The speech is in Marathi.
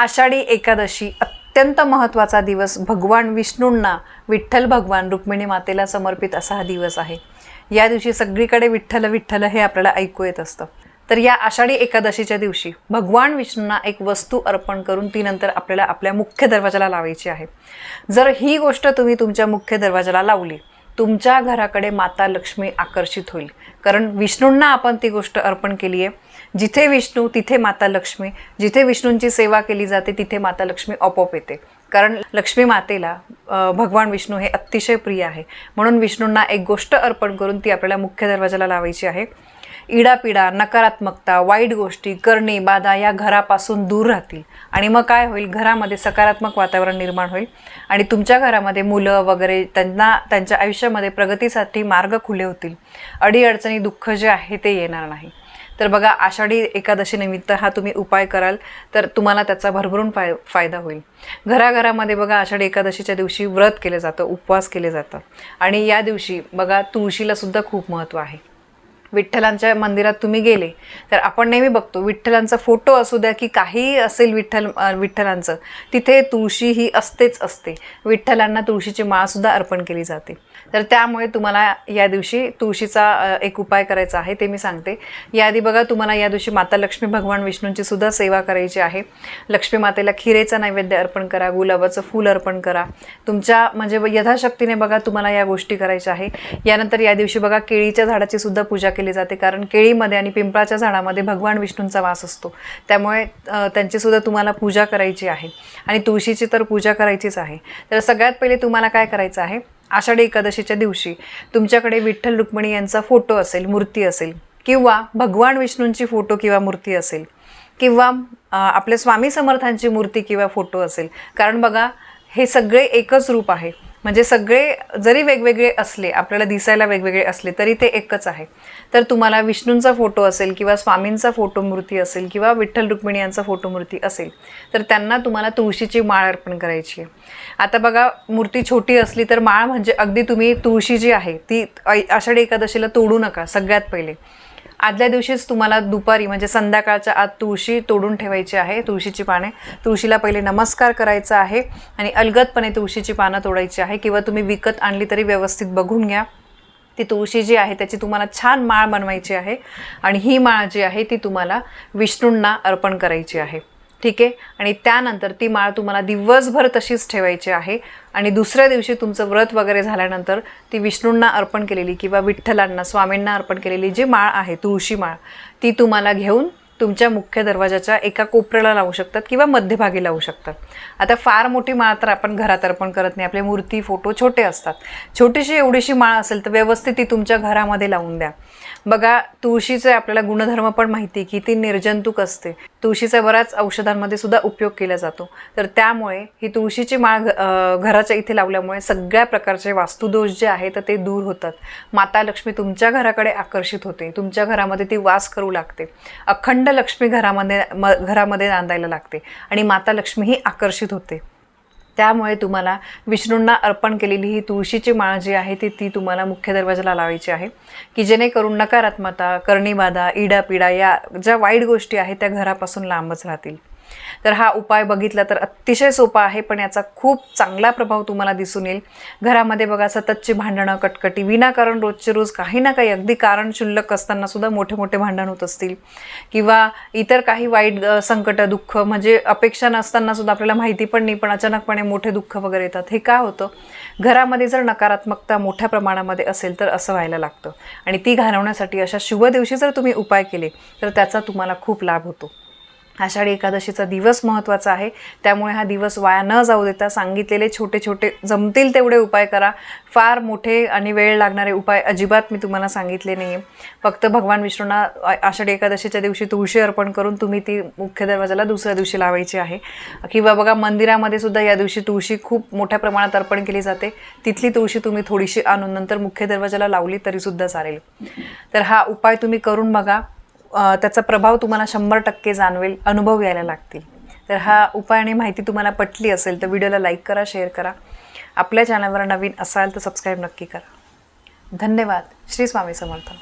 आषाढी एकादशी अत्यंत महत्त्वाचा दिवस. भगवान विष्णूंना विठ्ठल भगवान रुक्मिणी मातेला समर्पित असा हा दिवस आहे. या दिवशी सगळीकडे विठ्ठल विठ्ठल हे आपल्याला ऐकू येत असतं. तर या आषाढी एकादशीच्या दिवशी भगवान विष्णूंना एक वस्तू अर्पण करून ती नंतर आपल्याला आपल्या मुख्य दरवाजाला लावायची आहे. जर ही गोष्ट तुम्ही तुमच्या मुख्य दरवाजाला लावली तुमच्या घराकडे माता लक्ष्मी आकर्षित होईल. कारण विष्णूंना आपण ती गोष्ट अर्पण केली आहे जिथे विष्णू तिथे माता लक्ष्मी. जिथे विष्णूंची सेवा केली जाते तिथे माता लक्ष्मी आपोआप येते. कारण लक्ष्मी मातेला भगवान विष्णू हे अतिशय प्रिय आहे. म्हणून विष्णूंना एक गोष्ट अर्पण करून ती आपल्याला मुख्य दरवाजाला लावायची आहे. इडापिडा नकारात्मकता वाईट गोष्टी करणे बाधा या घरापासून दूर राहतील. आणि मग काय होईल? घरामध्ये सकारात्मक वातावरण निर्माण होईल. आणि तुमच्या घरामध्ये मुलं वगैरे त्यांना त्यांच्या आयुष्यामध्ये प्रगतीसाठी मार्ग खुले होतील. अडीअडचणी दुःख जे आहे ते येणार नाही. तर बघा आषाढी एकादशीनिमित्त हा तुम्ही उपाय कराल तर तुम्हाला त्याचा भरभरून फाय फायदा होईल. घराघरामध्ये बघा आषाढी एकादशीच्या दिवशी व्रत केलं जातं उपवास केले जातं आणि या दिवशी बघा तुळशीलासुद्धा खूप महत्त्व आहे. विठ्ठलांच्या मंदिरात तुम्ही गेले तर आपण नेहमी बघतो विठ्ठलांचा फोटो असू द्या की काही असेल विठ्ठल विठ्ठलांचं तिथे तुळशी ही असतेच असते. विठ्ठलांना तुळशीची माळसुद्धा अर्पण केली जाते. तर त्यामुळे तुम्हाला या दिवशी तुळशीचा एक उपाय करायचा आहे ते मी सांगते. याआधी बघा तुम्हाला या दिवशी माता लक्ष्मी भगवान विष्णूंची सुद्धा सेवा करायची आहे. लक्ष्मी मातेला खिरेचा नैवेद्य अर्पण करा गुलाबाचं फूल अर्पण करा. तुमच्या म्हणजे यथाशक्तीने बघा तुम्हाला या गोष्टी करायच्या आहे. यानंतर या दिवशी बघा केळीच्या झाडाची सुद्धा पूजा केली जाते कारण केळीमध्ये आणि पिंपळाच्या झाडामध्ये भगवान विष्णूंचा वास असतो. त्यामुळे त्यांची सुद्धा तुम्हाला पूजा करायची आहे. आणि तुळशीची तर पूजा करायचीच आहे. तर सगळ्यात पहिले तुम्हाला काय करायचं आहे? आषाढी एकादशीच्या दिवशी तुमच्याकडे विठ्ठल रुक्मिणी यांचा फोटो असेल मूर्ती असेल किंवा भगवान विष्णूंची फोटो किंवा मूर्ती असेल किंवा आपल्या स्वामी समर्थांची मूर्ती किंवा फोटो असेल कारण बघा हे सगळे एकच रूप आहे. म्हणजे सगळे जरी वेगवेगळे असले आपल्याला दिसायला वेगवेगळे असले तरी ते एकच आहे. तर तुम्हाला विष्णूंचा फोटो असेल किंवा स्वामींचा फोटो मूर्ती असेल किंवा विठ्ठल रुक्मिणी यांचा फोटो मूर्ती असेल तर त्यांना तुम्हाला तुळशीची माळ अर्पण करायची आहे. आता बघा मूर्ती छोटी असली तर माळ म्हणजे अगदी तुम्ही तुळशी जी आहे ती ऐ- आषाढी एकादशीला तोडू नका सगळ्यात पहिले. आदल्या दिवशीच तुम्हाला दुपारी म्हणजे संध्याकाळच्या आत तुळशी तोडून ठेवायची आहे तुळशीची पाने. तुळशीला पहिले नमस्कार करायचा आहे आणि अलगदपणे तुळशीची पानं तोडायची आहे. किंवा तुम्ही विकत आणली तरी व्यवस्थित बघून घ्या. ती तुळशी जी आहे त्याची तुम्हाला छान माळ बनवायची आहे आणि ही माळ जी आहे ती तुम्हाला विष्णूंना अर्पण करायची आहे. ठीक आहे? आणि त्यानंतर ती माळ तुम्हाला दिवसभर तशीच ठेवायची आहे. आणि दुसऱ्या दिवशी तुमचं व्रत वगैरे झाल्यानंतर ती विष्णूंना अर्पण केलेली किंवा विठ्ठलांना स्वामींना अर्पण केलेली जी माळ आहे तुळशी माळ ती तुम्हाला घेऊन तुमच्या मुख्य दरवाजाच्या एका कोपऱ्याला लावू शकतात किंवा मध्यभागी लावू शकतात. आता फार मोठी माळ तर आपण घरात अर्पण करत नाही. आपले मूर्ती फोटो छोटे असतात. छोटीशी एवढीशी माळ असेल तर व्यवस्थित ती तुमच्या घरामध्ये लावून द्या. बघा तुळशीचे आपल्याला गुणधर्म पण माहिती की ती निर्जंतुक असते. तुळशीचा बऱ्याच औषधांमध्ये सुद्धा उपयोग केला जातो. तर त्यामुळे ही तुळशीची माळ घराच्या इथे लावल्यामुळे सगळ्या प्रकारचे वास्तुदोष जे आहेत तर ते दूर होतात. माता लक्ष्मी तुमच्या घराकडे आकर्षित होते. तुमच्या घरामध्ये ती वास करू लागते. अखंड लक्ष्मी घरामध्ये म घरामध्ये नांदायला लागते आणि माता लक्ष्मी ही आकर्षित होते. त्यामुळे तुम्हाला विष्णूंना अर्पण केलेली ही तुळशीची माळ जी आहे ती ती तुम्हाला मुख्य दरवाजाला लावायची आहे की जेणेकरून नकारात्मकता करणीबाधा इडापिडा या ज्या वाईट गोष्टी आहेत त्या घरापासून लांबच राहतील. तर हा उपाय बघितला तर अतिशय सोपा आहे पण याचा खूप चांगला प्रभाव तुम्हाला दिसून येईल. घरामध्ये बघा सततची भांडणं कटकटी विनाकारण रोजचे रोज काही ना काही अगदी कारण शुल्लक असताना सुद्धा मोठे मोठे भांडण होत असतील. किंवा इतर काही वाईट संकट दुःख म्हणजे अपेक्षा नसताना सुद्धा आपल्याला माहिती पण नाही पण अचानकपणे मोठे दुःख वगैरे येतात. हे का होतं? घरामध्ये जर नकारात्मकता मोठ्या प्रमाणामध्ये असेल तर असं व्हायला लागतं. आणि ती घालवण्यासाठी अशा शुभ दिवशी जर तुम्ही उपाय केले तर त्याचा तुम्हाला खूप लाभ होतो. आषाढी एकादशीचा दिवस महत्त्वाचा आहे. त्यामुळे हा दिवस वाया न जाऊ देता सांगितलेले छोटे छोटे जमतील तेवढे उपाय करा. फार मोठे आणि वेळ लागणारे उपाय अजिबात मी तुम्हाला सांगितले नाही आहे फक्त भगवान विष्णूंना आषाढी एकादशीच्या दिवशी तुळशी अर्पण करून तुम्ही ती मुख्य दरवाजाला दुसऱ्या दिवशी लावायची आहे. किंवा बघा मंदिरामध्ये सुद्धा या दिवशी तुळशी खूप मोठ्या प्रमाणात अर्पण केली जाते. तिथली तुळशी तुम्ही थोडीशी आणून नंतर मुख्य दरवाजाला लावली तरीसुद्धा चालेल. तर हा उपाय तुम्ही करून बघा. त्याचा प्रभाव तुम्हाला शंभर टक्के जाणवेल अनुभव यायला लागतील. तर हा उपाय आणि माहिती तुम्हाला पटली असेल तर व्हिडिओला लाईक करा शेअर करा. आपल्या चॅनलवर नवीन असाल तर सबस्क्राईब नक्की करा. धन्यवाद. श्री स्वामी समर्थ.